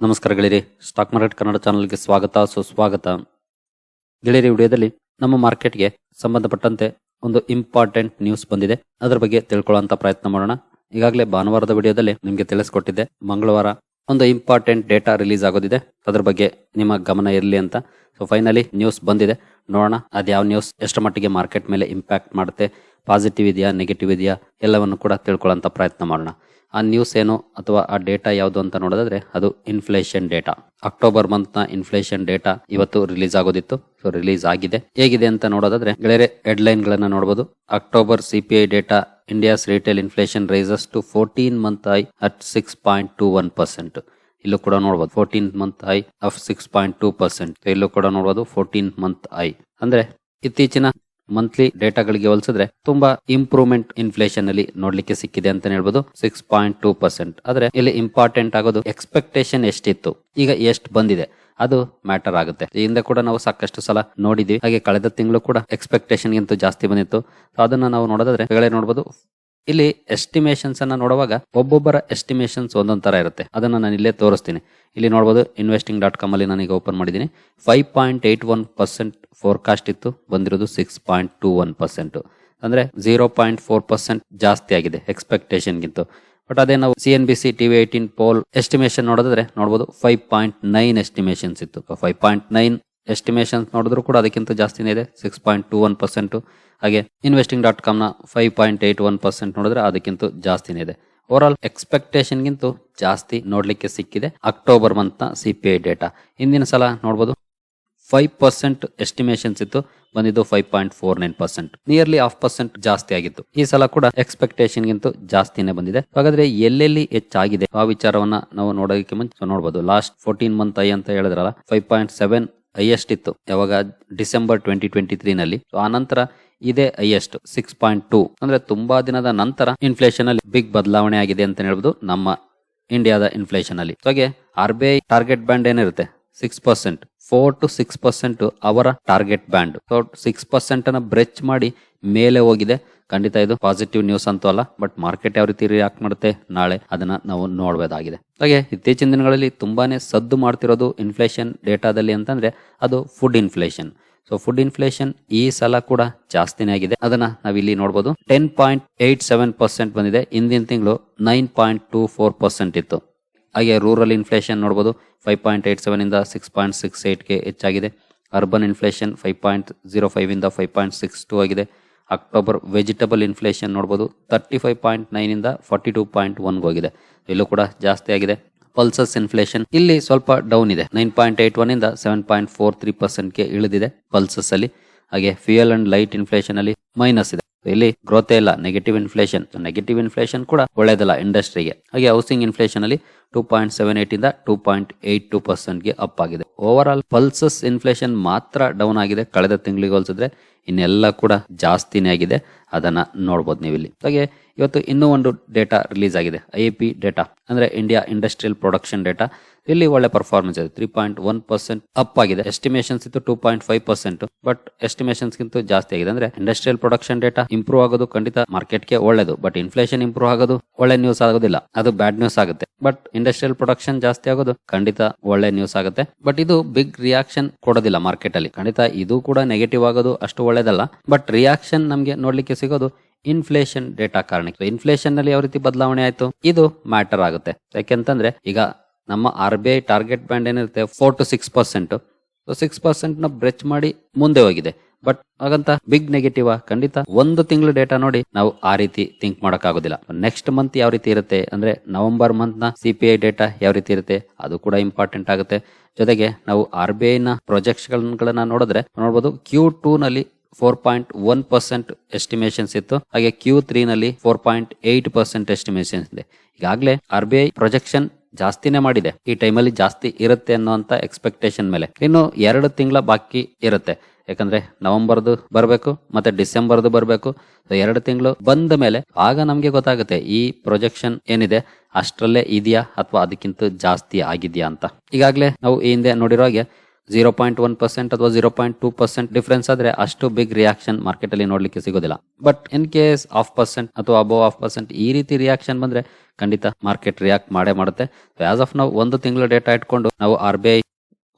ನಮಸ್ಕಾರ stock market Kannada ಚಾನಲ್ಗೆ ಸ್ವಾಗತ, ಸುಸ್ವಾಗತ. ಗೆಳೆಯರಿ ವಿಡಿಯೋದಲ್ಲಿ ನಮ್ಮ ಮಾರ್ಕೆಟ್ಗೆ ಸಂಬಂಧಪಟ್ಟಂತೆ ಒಂದು ಇಂಪಾರ್ಟೆಂಟ್ ನ್ಯೂಸ್ ಬಂದಿದೆ. ಅದರ ಬಗ್ಗೆ ತಿಳ್ಕೊಳ್ಳುವಂತ ಪ್ರಯತ್ನ ಮಾಡೋಣ. ಈಗಾಗಲೇ ಭಾನುವಾರದ ವಿಡಿಯೋದಲ್ಲಿ ನಿಮಗೆ ತಿಳಿಸ್ಕೊಟ್ಟಿದ್ದೆ, ಮಂಗಳವಾರ ಒಂದು ಇಂಪಾರ್ಟೆಂಟ್ ಡೇಟಾ ರಿಲೀಸ್ ಆಗೋದಿದೆ. ಅದರ ಬಗ್ಗೆ ನಿಮ್ಮ ಗಮನ ಇರಲಿ ಅಂತ. ಸೊ ಫೈನಲಿ ನ್ಯೂಸ್ ಬಂದಿದೆ. ನೋಡೋಣ, ಅದು ಯಾವ ನ್ಯೂಸ್ ಎಷ್ಟು ಮಟ್ಟಿಗೆ ಮಾರ್ಕೆಟ್ ಮೇಲೆ ಇಂಪ್ಯಾಕ್ಟ್ ಮಾಡುತ್ತೆ ಪಾಸಿಟಿವ್ ಇದೆಯಾ ನೆಗೆಟಿವ್ ಇದೆಯಾ, ಎಲ್ಲವನ್ನು ಕೂಡ ತಿಳ್ಕೊಳ್ಳೋಂಥ ಪ್ರಯತ್ನ ಮಾಡೋಣ. ಆ ನ್ಯೂಸ್ ಏನು ಅಥವಾ ಆ ಡೇಟಾ ಯಾವುದು ಅಂತ ನೋಡೋದಾದ್ರೆ ಅದು ಇನ್ಫ್ಲೇಷನ್ ಡೇಟಾ ಅಕ್ಟೋಬರ್ ಮಂತ್ನ ಇನ್ಫ್ಲೇಷನ್ ಡೇಟಾ ಇವತ್ತು ರಿಲೀಸ್ ಆಗೋದಿತ್ತು. ಸೊ ರಿಲೀಸ್ ಆಗಿದೆ. ಹೇಗಿದೆ ಅಂತ ನೋಡೋದಾದ್ರೆ ಗೆಳೆಯರೆ ಹೆಡ್ಲೈನ್ ಗಳನ್ನ ನೋಡಬಹುದು October CPI data India's retail inflation rises to fourteen month high at six point two one percent ಇಲ್ಲೂ ಕೂಡ ನೋಡಬಹುದು fourteen month high of six point two percent ಇಲ್ಲೂ ಕೂಡ ನೋಡಬಹುದು ಫೋರ್ಟೀನ್ ಮಂತ್ ಐ ಅಂದ್ರೆ ಇತ್ತೀಚಿನ ಮಂತ್ಲಿ ಡೇಟಾಗಳಿಗೆ ಹೋಲಿಸಿದ್ರೆ ತುಂಬಾ ಇಂಪ್ರೂವ್ಮೆಂಟ್ ಇನ್ಫ್ಲೇಷನ್ ಅಲ್ಲಿ ನೋಡ್ಲಿಕ್ಕೆ ಸಿಕ್ಕಿದೆ ಅಂತ ಹೇಳ್ಬೋದು. ಸಿಕ್ಸ್ ಪಾಯಿಂಟ್ ಟೂ ಪರ್ಸೆಂಟ್ ಆದ್ರೆ ಇಲ್ಲಿ ಇಂಪಾರ್ಟೆಂಟ್ ಆಗೋದು ಎಕ್ಸ್ಪೆಕ್ಟೇಷನ್ ಎಷ್ಟಿತ್ತು? ಈಗ ಎಷ್ಟು ಬಂದಿದೆ? ಅದು ಮ್ಯಾಟರ್ ಆಗುತ್ತೆ. ಹಿಂದೆ ಕೂಡ ನಾವು ಸಾಕಷ್ಟು ಸಲ ನೋಡಿದ್ವಿ. ಹಾಗೆ ಕಳೆದ ತಿಂಗಳು ಕೂಡ ಎಕ್ಸ್ಪೆಕ್ಟೇಷನ್ ಗಿಂತ ಜಾಸ್ತಿ ಬಂದಿತ್ತು. ಅದನ್ನ ನಾವು ನೋಡೋದಾದ್ರೆ ನೋಡಬಹುದು ಇಲ್ಲಿ ಎಸ್ಟಿಮೇಷನ್ಸ್ ಅನ್ನ ನೋಡುವಾಗ ಒಬ್ಬೊಬ್ಬರ ಎಸ್ಟಿಮೇಷನ್ಸ್ ಒಂದೊಂದ್ ತರ ಇರುತ್ತೆ. ಅದನ್ನ ನಾನು ಇಲ್ಲೇ ತೋರಿಸ್ತೀನಿ. ಇಲ್ಲಿ ನೋಡಬಹುದು ಇನ್ವೆಸ್ಟಿಂಗ್ ಡಾಟ್ ಕಾಮ್ ಅಲ್ಲಿ ನಾನೀಗ ಓಪನ್ ಮಾಡಿದ್ದೀನಿ. Five point eight one percent forecast ಇತ್ತು, ಬಂದಿರೋದು six point two one percent ಅಂದ್ರೆ ಜೀರೋ ಪಾಯಿಂಟ್ ಫೋರ್ ಪರ್ಸೆಂಟ್ ಜಾಸ್ತಿ ಆಗಿದೆ ಎಕ್ಸ್ಪೆಕ್ಟೇಷನ್ ಗಿಂತ. ಬಟ್ ಅದೇ ನಾವು C N B C TV eighteen poll estimation ನೋಡಿದ್ರೆ ನೋಡಬಹುದು ಫೈವ್ ಪಾಯಿಂಟ್ ನೈನ್ ಎಸ್ಟಿಮೇಷನ್ಸ್ ಇತ್ತು. ಫೈವ್ ಪಾಯಿಂಟ್ ನೈನ್ ಎಸ್ಟಿಮೇಷನ್ಸ್ ನೋಡಿದ್ರು ಕೂಡ ಅದಕ್ಕಿಂತ ಜಾಸ್ತಿನೇ ಇದೆ. Six point two one percent ಹಾಗೆ investing dot ಕಾಮ್ನ five point eight one percent ನೋಡಿದ್ರೆ ಅದಕ್ಕಿಂತ ಜಾಸ್ತಿನೇ ಇದೆ. ಓವರ್ ಆಲ್ ಎಕ್ಸ್ಪೆಕ್ಟೇಷನ್ಗಿಂತ ಜಾಸ್ತಿ ನೋಡಲಿಕ್ಕೆ ಸಿಕ್ಕಿದೆ. ಅಕ್ಟೋಬರ್ ಮಂತ್ನ ಸಿ ಪಿ ಐ ಡೇಟಾ ಹಿಂದಿನ ಸಲ ನೋಡಬಹುದು ಫೈವ್ ಪರ್ಸೆಂಟ್ ಎಸ್ಟಿಮೇಷನ್ಸ್ ಇತ್ತು. ಬಂದಿದ್ದು five point four nine percent nearly half percent ಜಾಸ್ತಿ ಆಗಿತ್ತು. ಈ ಸಲ ಕೂಡ ಎಕ್ಸ್ಪೆಕ್ಟೇಷನ್ ಗಿಂತ ಜಾಸ್ತಿನೇ ಬಂದಿದೆ. ಹಾಗಾದ್ರೆ ಎಲ್ಲೆಲ್ಲಿ ಹೆಚ್ಚಾಗಿದೆ ಆ ವಿಚಾರವನ್ನ ನಾವು ನೋಡೋದಕ್ಕೆ ಮುಂಚೆ ನೋಡಬಹುದು ಲಾಸ್ಟ್ ಫೋರ್ಟೀನ್ ಮಂತ್ ಐ ಅಂತ ಹೇಳಿದ್ರಲ್ಲ ಫೈವ್ ಪಾಯಿಂಟ್ ಸೆವೆನ್ ಹೈಯೆಸ್ಟ್ ಇತ್ತು, ಯಾವಾಗ ಡಿಸೆಂಬರ್ ಟ್ವೆಂಟಿ ಟ್ವೆಂಟಿ ತ್ರೀ ನಲ್ಲಿ. ಸೊ ಆ ನಂತರ ಇದೇ ಹೈಯೆಸ್ಟ್ ಸಿಕ್ಸ್ ಪಾಯಿಂಟ್ ಟೂ ಅಂದ್ರೆ ತುಂಬಾ ದಿನದ ನಂತರ ಇನ್ಫ್ಲೇಷನ್ ಅಲ್ಲಿ ಬಿಗ್ ಬದಲಾವಣೆ ಆಗಿದೆ ಅಂತ ಹೇಳ್ಬೋದು ನಮ್ಮ ಇಂಡಿಯಾದ ಇನ್ಫ್ಲೇಷನ್ ಅಲ್ಲಿ ಹಾಗೆ R B I target band ಏನಿರುತ್ತೆ? Six percent four to six percent ಅವರ target band so six percent ಅನ್ನ ಬ್ರೆಚ್ ಮಾಡಿ ಮೇಲೆ ಹೋಗಿದೆ. ಖಂಡಿತ ಇದು ಪಾಸಿಟಿವ್ ನ್ಯೂಸ್ ಅಂತೂ ಅಲ್ಲ ಬಟ್ ಮಾರ್ಕೆಟ್ ಯಾವ ರೀತಿ ರಿಯಾಕ್ಟ್ ಮಾಡುತ್ತೆ ನಾಳೆ ಅದನ್ನ ನಾವು ನೋಡಬಹುದಾಗಿದೆ ಹಾಗೆ ಇತ್ತೀಚಿನ ದಿನಗಳಲ್ಲಿ ತುಂಬಾನೇ ಸದ್ದು ಮಾಡ್ತಿರೋದು ಇನ್ಫ್ಲೇಷನ್ ಡೇಟಾದಲ್ಲಿ ಅಂತಂದ್ರೆ ಅದು food inflation so food inflation ಈ ಸಲ ಕೂಡ ಜಾಸ್ತಿನೇ ಆಗಿದೆ. ಅದನ್ನ ನಾವಿಲ್ಲಿ ನೋಡಬಹುದು ten point eight seven percent ಬಂದಿದೆ. ಹಿಂದಿನ ತಿಂಗಳು nine point two four percent ಇತ್ತು. ಹಾಗೆ ರೂರಲ್ ಇನ್ಫ್ಲೇಷನ್ ನೋಡಬಹುದು ಫೈವ್ ಪಾಯಿಂಟ್ ಏಯ್ಟ್ ಸೆವೆನಿಂದ ಸಿಕ್ಸ್ ಪಾಯಿಂಟ್ ಸಿಕ್ಸ್ ಏಯ್ಟ್ಗೆ ಹೆಚ್ಚಾಗಿದೆ. Urban inflation five point zero ಫೈವಿಂದ five point six two ಆಗಿದೆ. ಅಕ್ಟೋಬರ್ ವೆಜಿಟಬಲ್ ಇನ್ಫ್ಲೇಷನ್ ನೋಡಬಹುದು ತರ್ಟಿ ಫೈವ್ ಪಾಯಿಂಟ್ ನೈನ್ ಇಂದ ಫಾರ್ಟಿ ಟೂ ಪಾಯಿಂಟ್ ಒನ್ಗೆ ಹೋಗಿದೆ ಇಲ್ಲೂ ಕೂಡ ಜಾಸ್ತಿ ಆಗಿದೆ. ಪಲ್ಸಸ್ ಇನ್ಫ್ಲೇಷನ್ ಇಲ್ಲಿ ಸ್ವಲ್ಪ ಡೌನ್ ಇದೆ. ನೈನ್ ಪಾಯಿಂಟ್ ಏಟ್ ಒನ್ ಇಂದ ಸೆವೆನ್ ಪಾಯಿಂಟ್ ಫೋರ್ ತ್ರೀ ಪರ್ಸೆಂಟ್ಗೆ ಇಳಿದಿದೆ ಪಲ್ಸಸ್ ಅಲ್ಲಿ. ಹಾಗೆ ಫ್ಯೂಯಲ್ ಅಂಡ್ ಲೈಟ್ ಇನ್ಫ್ಲೇಷನ್ ಅಲ್ಲಿ ಮೈನಸ್ ಇದೆ. ಇಲ್ಲಿ ಗ್ರೋತೇ ಇಲ್ಲ. ನೆಗೆಟಿವ್ ಇನ್ಫ್ಲೇಷನ್ ನೆಗೆಟಿವ್ ಇನ್ಫ್ಲೇಷನ್ ಕೂಡ ಒಳ್ಳೇದಲ್ಲ ಇಂಡಸ್ಟ್ರಿಗೆ ಹಾಗೆ ಹೌಸಿಂಗ್ ಇನ್ಫ್ಲೇಷನ್ ಅಲ್ಲಿ ಟೂ ಪಾಯಿಂಟ್ ಸೆವೆನ್ ಏಟ್ ಇಂದ ಟೂ ಪಾಯಿಂಟ್ ಏಟ್ ಟೂ ಪರ್ಸೆಂಟ್ಗೆ ಅಪ್ ಆಗಿದೆ. ಓವರ್ ಆಲ್ ಪಲ್ಸಸ್ ಇನ್ಫ್ಲೇಷನ್ ಮಾತ್ರ ಡೌನ್ ಆಗಿದೆ. ಕಳೆದ ತಿಂಗಳಿಗೆ ಹೋಲಿಸಿದ್ರೆ ಇನ್ನೆಲ್ಲ ಕೂಡ ಜಾಸ್ತಿನೇ ಆಗಿದೆ. ಅದನ್ನ ನೋಡ್ಬೋದು ನೀವು ಇಲ್ಲಿ ಹಾಗೆ ಇವತ್ತು ಇನ್ನೂ ಒಂದು ಡೇಟಾ ರಿಲೀಸ್ ಆಗಿದೆ. ಐ ಪಿ ಡೇಟಾ ಅಂದ್ರೆ ಇಂಡಿಯಾ ಇಂಡಸ್ಟ್ರಿಯಲ್ ಪ್ರೊಡಕ್ಷನ್ ಡೇಟಾ ಇಲ್ಲಿ ಒಳ್ಳೆ ಪರ್ಫಾರ್ಮೆನ್ಸ್ ಇದೆ three point one percent up ಆಗಿದೆ. ಎಸ್ಟಿಮೇಷನ್ಸ್ ಇತ್ತು two point five percent but estimations ಗಿಂತ ಜಾಸ್ತಿ ಆಗಿದೆ. ಅಂದ್ರೆ ಇಂಡಸ್ಟ್ರಿಯಲ್ ಪ್ರೊಡಕ್ಷನ್ ಡೇಟಾ ಇಂಪ್ರೂವ್ ಆಗೋದು ಖಂಡಿತ ಮಾರ್ಕೆಟ್ಗೆ ಒಳ್ಳೇದು. ಬಟ್ ಇನ್ಫ್ಲೇಷನ್ ಇಂಪ್ರೂವ್ ಆಗೋದು ಒಳ್ಳೆ ನ್ಯೂಸ್ ಆಗೋದಿಲ್ಲ. ಅದು ಬ್ಯಾಡ್ ನ್ಯೂಸ್ ಆಗುತ್ತೆ. ಬಟ್ ಇಂಡಸ್ಟ್ರಿಯಲ್ ಪ್ರೊಡಕ್ಷನ್ ಜಾಸ್ತಿ ಆಗೋದು ಖಂಡಿತ ಒಳ್ಳೆ ನ್ಯೂಸ್ ಆಗುತ್ತೆ. ಬಟ್ ಇದು ಬಿಗ್ ರಿಯಾಕ್ಷನ್ ಕೊಡೋದಿಲ್ಲ ಮಾರ್ಕೆಟ್ ಅಲ್ಲಿ. ಖಂಡಿತ ಇದು ಕೂಡ ನೆಗೆಟಿವ್ ಆಗೋದು ಅಷ್ಟು ಒಳ್ಳೇದಲ್ಲ. ಬಟ್ ರಿಯಾಕ್ಷನ್ ನಮಗೆ ನೋಡ್ಲಿಕ್ಕೆ ಸಿಗೋದು ಇನ್ಫ್ಲೇಷನ್ ಡೇಟಾ ಕಾರಣಕ್ಕೆ. ಇನ್ಫ್ಲೇಷನ್ನಲ್ಲಿ ಯಾವ ರೀತಿ ಬದಲಾವಣೆ ಆಯ್ತು? ಇದು ಮ್ಯಾಟರ್ ಆಗುತ್ತೆ. ಯಾಕೆಂತಂದ್ರೆ ಈಗ ನಮ್ಮ R B I target band ಏನಿರುತ್ತೆ four to six percent six ಪರ್ಸೆಂಟ್ನ breach ಮಾಡಿ ಮುಂದೆ ಹೋಗಿದೆ. ಬಟ್ ಹಾಗಂತ ಬಿಗ್ ನೆಗೆಟಿವ್ ಖಂಡಿತ ಒಂದು ತಿಂಗಳು ಡೇಟಾ ನೋಡಿ ನಾವು ಆ ರೀತಿ ಥಿಂಕ್ ಮಾಡಕ್ ಆಗೋದಿಲ್ಲ ನೆಕ್ಸ್ಟ್ ಮಂತ್ ಯಾವ ರೀತಿ ಇರುತ್ತೆ ಅಂದ್ರೆ ನವೆಂಬರ್ ಮಂತ್ನ ಸಿ ಪಿ ಐ ಡೇಟಾ ಯಾವ ರೀತಿ ಇರುತ್ತೆ, ಅದು ಕೂಡ ಇಂಪಾರ್ಟೆಂಟ್ ಆಗುತ್ತೆ. ಜೊತೆಗೆ ನಾವು ಆರ್ ಬಿ ಐ ನ ಪ್ರೊಜೆಕ್ಟ್ಸ್ ಗಳನ್ನ ನೋಡಿದ್ರೆ ನೋಡಬಹುದು ಕ್ಯೂ ಟೂ ನಲ್ಲಿ four point one percent estimations ಇತ್ತು. ಹಾಗೆ ಕ್ಯೂ ತ್ರೀ ನಲ್ಲಿ four point eight percent estimations ಇದೆ. ಈಗಾಗಲೇ ಆರ್ ಬಿ ಐ ಪ್ರೊಜೆಕ್ಷನ್ ಜಾಸ್ತಿನೇ ಮಾಡಿದೆ. ಈ ಟೈಮಲ್ಲಿ ಜಾಸ್ತಿ ಇರುತ್ತೆ ಅನ್ನುವಂತ ಎಕ್ಸ್ಪೆಕ್ಟೇಷನ್ ಮೇಲೆ. ಇನ್ನು ಎರಡು ತಿಂಗಳ ಬಾಕಿ ಇರುತ್ತೆ. ಯಾಕಂದ್ರೆ ನವೆಂಬರ್ದು ಬರಬೇಕು, ಮತ್ತೆ ಡಿಸೆಂಬರ್ದು ಬರಬೇಕು. ಎರಡು ತಿಂಗಳು ಬಂದ ಮೇಲೆ ಆಗ ನಮಗೆ ಗೊತ್ತಾಗುತ್ತೆ ಈ ಪ್ರೊಜೆಕ್ಷನ್ ಏನಿದೆ, ಅಷ್ಟರಲ್ಲೇ ಇದೆಯಾ ಅಥವಾ ಅದಕ್ಕಿಂತ ಜಾಸ್ತಿ ಆಗಿದೆಯಾ ಅಂತ. ಈಗಾಗಲೇ ನಾವು ಈ ಹಿಂದೆ ನೋಡಿರೋ ಹಾಗೆ ಜೀರೋ ಪಾಯಿಂಟ್ ಒನ್ ಪರ್ಸೆಂಟ್ ಅಥವಾ zero point two percent difference ಆದ್ರೆ ಅಷ್ಟು ಬಿಗ್ ರಿಯಾಕ್ಷನ್ ಮಾರ್ಕೆಟ್ ಅಲ್ಲಿ ನೋಡ್ಲಿಕ್ಕೆ ಸಿಗೋದಿಲ್ಲ. But in case half percent ಅಥವಾ ಅಬೋವ್ ಆಫ್ ಪರ್ಸೆಂಟ್ ಈ ರೀತಿ ರಿಯಾಕ್ಷನ್ ಬಂದ್ರೆ ಖಂಡಿತ ಮಾರ್ಕೆಟ್ ರಿಯಾಕ್ಟ್ ಮಾಡೇ ಮಾಡುತ್ತೆ. ಆಸ್ ಆಫ್ ನಾವು ಒಂದು ತಿಂಗಳು ಡೇಟಾ ಇಟ್ಕೊಂಡು ನಾವು ಆರ್ ಬಿ ಐ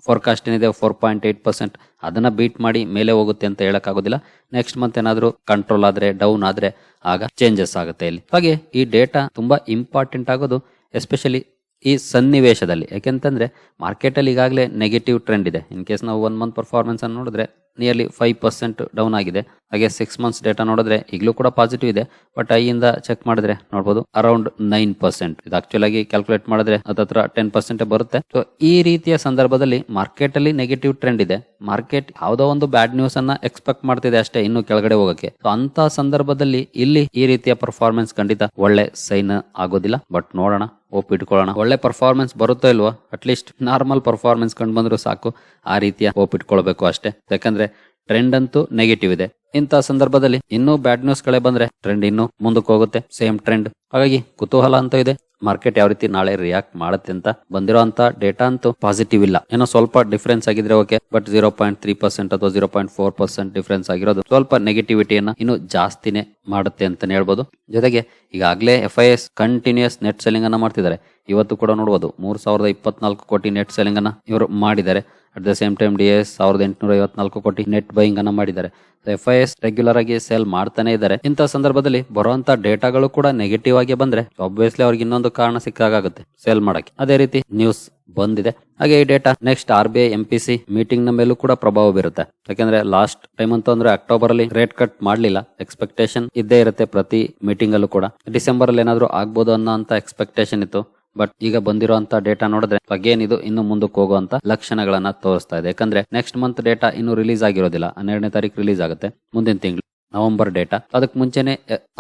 ಫೋರ್ಕಾಸ್ಟ್ ಏನಿದೆ ಫೋರ್ ಪಾಯಿಂಟ್ ಏಟ್ ಪರ್ಸೆಂಟ್ ಅದನ್ನ ಬೀಟ್ ಮಾಡಿ ಮೇಲೆ ಹೋಗುತ್ತೆ ಅಂತ ಹೇಳಕ್ಕಾಗೋದಿಲ್ಲ. ನೆಕ್ಸ್ಟ್ ಮಂತ್ ಏನಾದರೂ ಕಂಟ್ರೋಲ್ ಆದ್ರೆ ಡೌನ್ ಆದ್ರೆ ಆಗ ಚೇಂಜಸ್ ಆಗುತ್ತೆ ಇಲ್ಲಿ. ಹಾಗೆ ಈ ಡೇಟಾ ತುಂಬಾ ಇಂಪಾರ್ಟೆಂಟ್ ಆಗೋದು ಎಸ್ಪೆಷಲಿ ಈ ಸನ್ನಿವೇಶದಲ್ಲಿ. ಯಾಕೆಂತಂದ್ರೆ ಮಾರ್ಕೆಟಲ್ಲಿ ಈಗಾಗಲೇ ನೆಗೆಟಿವ್ ಟ್ರೆಂಡ್ ಇದೆ. ಇನ್ ಕೇಸ್ ನಾವು ಒನ್ ಮಂತ್ ಪರ್ಫಾರ್ಮೆನ್ಸ್ ಅನ್ನು ನೋಡಿದ್ರೆ ನಿಯರ್ಲಿ ಫೈವ್ ಪರ್ಸೆಂಟ್ ಡೌನ್ ಆಗಿದೆ. ಹಾಗೆ ಸಿಕ್ಸ್ ಮಂತ್ಸ್ ಡೇಟಾ ನೋಡಿದ್ರೆ ಈಗಲೂ ಕೂಡ ಪಾಸಿಟಿವ್ ಇದೆ. ಬಟ್ ಐಯಿಂದ ಚೆಕ್ ಮಾಡಿದ್ರೆ ನೋಡಬಹುದು ಅರೌಂಡ್ ನೈನ್ ಪರ್ಸೆಂಟ್ ಇದು ಆಕ್ಚುಲ್ ಆಗಿ ಕ್ಯಾಲ್ಕುಲೇಟ್ ಮಾಡಿದ್ರೆ ಅದತ್ರ ಟೆನ್ ಪರ್ಸೆಂಟ್ ಬರುತ್ತೆ. ಸೊ ಈ ರೀತಿಯ ಸಂದರ್ಭದಲ್ಲಿ ಮಾರ್ಕೆಟ್ ಅಲ್ಲಿ ನೆಗೆಟಿವ್ ಟ್ರೆಂಡ್ ಇದೆ. ಮಾರ್ಕೆಟ್ ಯಾವುದೋ ಒಂದು ಬ್ಯಾಡ್ ನ್ಯೂಸ್ ಅನ್ನ ಎಕ್ಸ್ಪೆಕ್ಟ್ ಮಾಡ್ತಿದೆ ಅಷ್ಟೇ ಇನ್ನು ಕೆಳಗಡೆ ಹೋಗಕ್ಕೆ. ಸೊ ಅಂತ ಸಂದರ್ಭದಲ್ಲಿ ಇಲ್ಲಿ ಈ ರೀತಿಯ ಪರ್ಫಾರ್ಮೆನ್ಸ್ ಖಂಡಿತ ಒಳ್ಳೆ ಸೈನ್ ಆಗೋದಿಲ್ಲ. ಬಟ್ ನೋಡೋಣ. ಓಪ್ ಇಟ್ಕೊಳ್ಳೋಣ ಒಳ್ಳೆ ಪರ್ಫಾರ್ಮೆನ್ಸ್ ಬರುತ್ತೋ ಇಲ್ವೋ ಅಟ್ಲೀಸ್ಟ್ ನಾರ್ಮಲ್ ಪರ್ಫಾರ್ಮೆನ್ಸ್ ಕಂಡು ಬಂದ್ರೂ ಸಾಕು, ಆ ರೀತಿಯ ಓಪ್ ಇಟ್ಕೊಳ್ಬೇಕು ಅಷ್ಟೇ. ಯಾಕಂದ್ರೆ ಟ್ರೆಂಡ್ ಅಂತೂ ನೆಗೆಟಿವ್ ಇದೆ. ಇಂತಹ ಸಂದರ್ಭದಲ್ಲಿ ಇನ್ನೂ ಬ್ಯಾಡ್ ನ್ಯೂಸ್ ಗಳೇ ಬಂದ್ರೆ ಟ್ರೆಂಡ್ ಇನ್ನೂ ಮುಂದಕ್ಕೆ ಹೋಗುತ್ತೆ. ಸೇಮ್ ಟ್ರೆಂಡ್ ಹಾಗಾಗಿ ಕುತೂಹಲ ಅಂತ ಇದೆ. ಮಾರ್ಕೆಟ್ ಯಾವ ರೀತಿ ನಾಳೆ ರಿಯಾಕ್ಟ್ ಮಾಡುತ್ತೆ ಅಂತ ಬಂದಿರೋಂತ ಡೇಟಾ ಅಂತೂ ಪಾಸಿಟಿವ್ ಇಲ್ಲ. ಏನೋ ಸ್ವಲ್ಪ ಡಿಫ್ರೆನ್ಸ್ ಆಗಿದ್ರೆ okay but zero point three percent ಅಥವಾ zero point four percent difference ಆಗಿರೋದು ಸ್ವಲ್ಪ ನೆಗೆಟಿವಿಟಿಯನ್ನ ಇನ್ನು ಜಾಸ್ತಿನೇ ಮಾಡುತ್ತೆ ಅಂತಾನೆ ಹೇಳ್ಬೋದು. ಜೊತೆಗೆ ಈಗಾಗಲೇ F I S continues net selling ಅನ್ನ ಮಾಡ್ತಿದ್ದಾರೆ. ಇವತ್ತು ಕೂಡ ನೋಡ್ಬೋದು ಮೂರು ಸಾವಿರದ ಇಪ್ಪತ್ನಾಲ್ಕು ಕೋಟಿ ನೆಟ್ ಸೆಲ್ಲಿಂಗ್ ಅನ್ನ ಇವರು ಮಾಡಿದ್ದಾರೆ. At the same time D S ಸಾವಿರದ ಎಂಟುನೂರ ಐವತ್ನಾಲ್ಕು ಕೋಟಿ ನೆಟ್ ಬೈಯಿಂಗ್ ಅನ್ನ ಮಾಡಿದ್ದಾರೆ. ಎಫ್ ಐ ಎಸ್ ರೆಗ್ಯುಲರ್ ಆಗಿ ಸೇಲ್ ಮಾಡ್ತಾನೆ ಇದ್ದಾರೆ. ಇಂಥ ಸಂದರ್ಭದಲ್ಲಿ ಬರುವಂತ ಡೇಟಾಗಳು ಕೂಡ ನೆಗೆಟಿವ್ ಆಗಿ ಬಂದ್ರೆ ಆಬ್ವಿಯಸ್ಲಿ ಅವ್ರಿಗೆ ಇನ್ನೊಂದು ಕಾರಣ ಸಿಕ್ಕಾಗುತ್ತೆ ಸೇಲ್ ಮಾಡಕ್ಕೆ. ಅದೇ ರೀತಿ ನ್ಯೂಸ್ ಬಂದಿದೆ. ಹಾಗೆ ಈ data next R B I M P C ಮೀಟಿಂಗ್ನ ಮೇಲೂ ಕೂಡ ಪ್ರಭಾವ ಬೀರುತ್ತೆ. ಯಾಕಂದ್ರೆ ಲಾಸ್ಟ್ ಟೈಮ್ ಅಂತ ಅಂದ್ರೆ ಅಕ್ಟೋಬರ್ ಅಲ್ಲಿ ರೇಟ್ ಕಟ್ ಮಾಡ್ಲಿಲ್ಲ. ಎಕ್ಸ್ಪೆಕ್ಟೇಷನ್ ಇದ್ದೇ ಇರುತ್ತೆ ಪ್ರತಿ ಮೀಟಿಂಗ್ ಅಲ್ಲೂ ಕೂಡ. ಡಿಸೆಂಬರ್ ಅಲ್ಲಿ ಏನಾದ್ರು ಆಗ್ಬೋದು ಅನ್ನೋ ಅಂತ ಎಕ್ಸ್ಪೆಕ್ಟೇಷನ್ ಇತ್ತು. ಬಟ್ ಈಗ ಬಂದಿರುವಂತ ಡೇಟಾ ನೋಡಿದ್ರೆ ಅಗೇನ್ ಇದು ಇನ್ನು ಮುಂದಕ್ಕೆ ಹೋಗುವಂತ ಲಕ್ಷಣಗಳನ್ನ ತೋರಿಸ್ತಾ ಇದೆ. ಯಾಕಂದ್ರೆ ನೆಕ್ಸ್ಟ್ ಮಂತ್ ಡೇಟಾ ಇನ್ನು ರಿಲೀಸ್ ಆಗಿರೋದಿಲ್ಲ. ಹನ್ನೆರಡನೇ ತಾರೀಕು ರಿಲೀಸ್ ಆಗುತ್ತೆ. ಮುಂದಿನ ತಿಂಗಳು ನವೆಂಬರ್ ಡೇಟಾ ಅದಕ್ಕೆ ಮುಂಚೆನೆ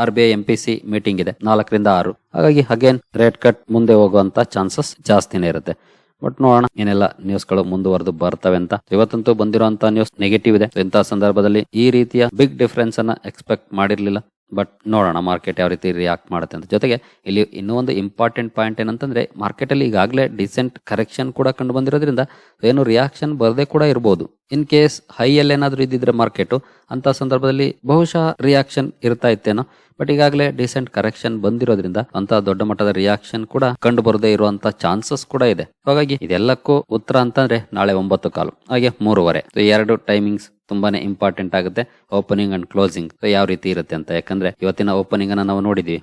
R B I M P C meeting ಇದೆ. ನಾಲ್ಕರಿಂದ ಆರು. ಹಾಗಾಗಿ ಅಗೇನ್ ರೇಟ್ ಕಟ್ ಮುಂದೆ ಹೋಗುವಂತ ಚಾನ್ಸಸ್ ಜಾಸ್ತಿನೇ ಇರುತ್ತೆ. ಬಟ್ ನೋಡೋಣ ಏನೆಲ್ಲ ನ್ಯೂಸ್ಗಳು ಮುಂದುವರೆದು ಬರ್ತವೆ ಅಂತ. ಇವತ್ತಂತೂ ಬಂದಿರುವಂತ ನ್ಯೂಸ್ ನೆಗೆಟಿವ್ ಇದೆ. ಇಂತಹ ಸಂದರ್ಭದಲ್ಲಿ ಈ ರೀತಿಯ ಬಿಗ್ ಡಿಫರೆನ್ಸ್ ಅನ್ನ ಎಕ್ಸ್ಪೆಕ್ಟ್ ಮಾಡಿರ್ಲಿಲ್ಲ. ಬಟ್ ನೋಡೋಣ ಮಾರ್ಕೆಟ್ ಯಾವ ರೀತಿ ರಿಯಾಕ್ಟ್ ಮಾಡುತ್ತೆ ಅಂತ. ಜೊತೆಗೆ ಇಲ್ಲಿ ಇನ್ನೂ ಒಂದು ಇಂಪಾರ್ಟೆಂಟ್ ಪಾಯಿಂಟ್ ಏನಂತಂದ್ರೆ ಮಾರ್ಕೆಟಲ್ಲಿ ಈಗಾಗಲೇ ಡಿಸೆಂಟ್ ಕರೆಕ್ಷನ್ ಕೂಡ ಕಂಡು ಬಂದಿರೋದ್ರಿಂದ ಏನು ರಿಯಾಕ್ಷನ್ ಬರದೇ ಕೂಡ ಇರಬಹುದು ಇನ್ ಕೇಸ್ ಹೈಯಲ್ಲಿ ಏನಾದರೂ ಇದ್ದಿದ್ರೆ ಮಾರ್ಕೆಟು ಅಂತ ಸಂದರ್ಭದಲ್ಲಿ ಬಹುಶಃ ರಿಯಾಕ್ಷನ್ ಇರ್ತಾ ಇತ್ತೇನೋ. ಬಟ್ ಈಗಾಗಲೇ ಡಿಸೆಂಟ್ ಕರೆಕ್ಷನ್ ಬಂದಿರೋದ್ರಿಂದ ಅಂತ ದೊಡ್ಡ ಮಟ್ಟದ ರಿಯಾಕ್ಷನ್ ಕೂಡ ಕಂಡು ಬರದೇ ಇರುವಂತ ಚಾನ್ಸಸ್ ಕೂಡ ಇದೆ. ಹಾಗಾಗಿ ಇದೆಲ್ಲಕ್ಕೂ ಉತ್ತರ ಅಂತಂದ್ರೆ ನಾಳೆ ಒಂಬತ್ತು ಕಾಲು, ಹಾಗೆ ಮೂರುವರೆ. ಎರಡು ಟೈಮಿಂಗ್ಸ್ ತುಂಬಾನೇ ಇಂಪಾರ್ಟೆಂಟ್ ಆಗುತ್ತೆ ಓಪನಿಂಗ್ ಅಂಡ್ ಕ್ಲೋಸಿಂಗ್ ಯಾವ ರೀತಿ ಇರುತ್ತೆ ಅಂತ, ಯಾಕಂದ್ರೆ ಇವತ್ತಿನ ಓಪನಿಂಗ್ ಅನ್ನ ನಾವು ನೋಡಿದ್ವಿ.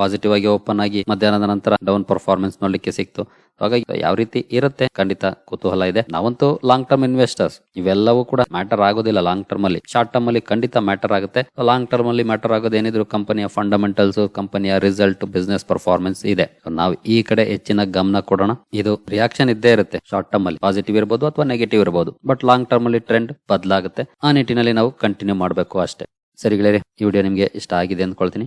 ಪಾಸಿಟಿವ್ ಆಗಿ ಓಪನ್ ಆಗಿ ಮಧ್ಯಾಹ್ನದ ನಂತರ ಡೌನ್ ಪರ್ಫಾರ್ಮೆನ್ಸ್ ನೋಡ್ಲಿಕ್ಕೆ ಸಿಕ್ತು. ಹಾಗಾಗಿ ಯಾವ ರೀತಿ ಇರುತ್ತೆ? ಖಂಡಿತ ಕುತೂಹಲ ಇದೆ. ನಾವಂತೂ ಲಾಂಗ್ ಟರ್ಮ್ ಇನ್ವೆಸ್ಟರ್ಸ್ ಇವೆಲ್ಲವೂ ಕೂಡ ಮ್ಯಾಟರ್ ಆಗೋದಿಲ್ಲ ಲಾಂಗ್ ಟರ್ಮ್ ಅಲ್ಲಿ. ಶಾರ್ಟ್ ಟರ್ಮ್ ಅಲ್ಲಿ ಖಂಡಿತ ಮ್ಯಾಟರ್ ಆಗುತ್ತೆ. ಲಾಂಗ್ ಟರ್ಮ್ ಅಲ್ಲಿ ಮ್ಯಾಟರ್ ಆಗೋದು ಏನಿದ್ರು ಕಂಪನಿಯ ಫಂಡಮೆಂಟಲ್ಸ್ ಕಂಪನಿಯ ರಿಸಲ್ಟ್ ಬಿಸ್ನೆಸ್ ಪರ್ಫಾರ್ಮೆನ್ಸ್ ಇದೆ. ನಾವು ಈ ಕಡೆ ಹೆಚ್ಚಿನ ಗಮನ ಕೊಡೋಣ. ಇದು ರಿಯಾಕ್ಷನ್ ಇದ್ದೇ ಇರುತ್ತೆ. ಶಾರ್ಟ್ ಟರ್ಮ್ ಅಲ್ಲಿ ಪಾಸಿಟಿವ್ ಇರಬಹುದು ಅಥವಾ ನೆಗೆಟಿವ್ ಇರಬಹುದು ಬಟ್ ಲಾಂಗ್ ಟರ್ಮ್ ಅಲ್ಲಿ ಟ್ರೆಂಡ್ ಬದಲಾಗುತ್ತೆ. ಆ ನಿಟ್ಟಿನಲ್ಲಿ ನಾವು ಕಂಟಿನ್ಯೂ ಮಾಡಬೇಕು ಅಷ್ಟೇ. ಸರಿ ಗೆಳೆಯರೆ, ಈ ವಿಡಿಯೋ ನಿಮಗೆ ಇಷ್ಟ ಆಗಿದೆ ಅಂದ್ಕೊಳ್ತೀನಿ.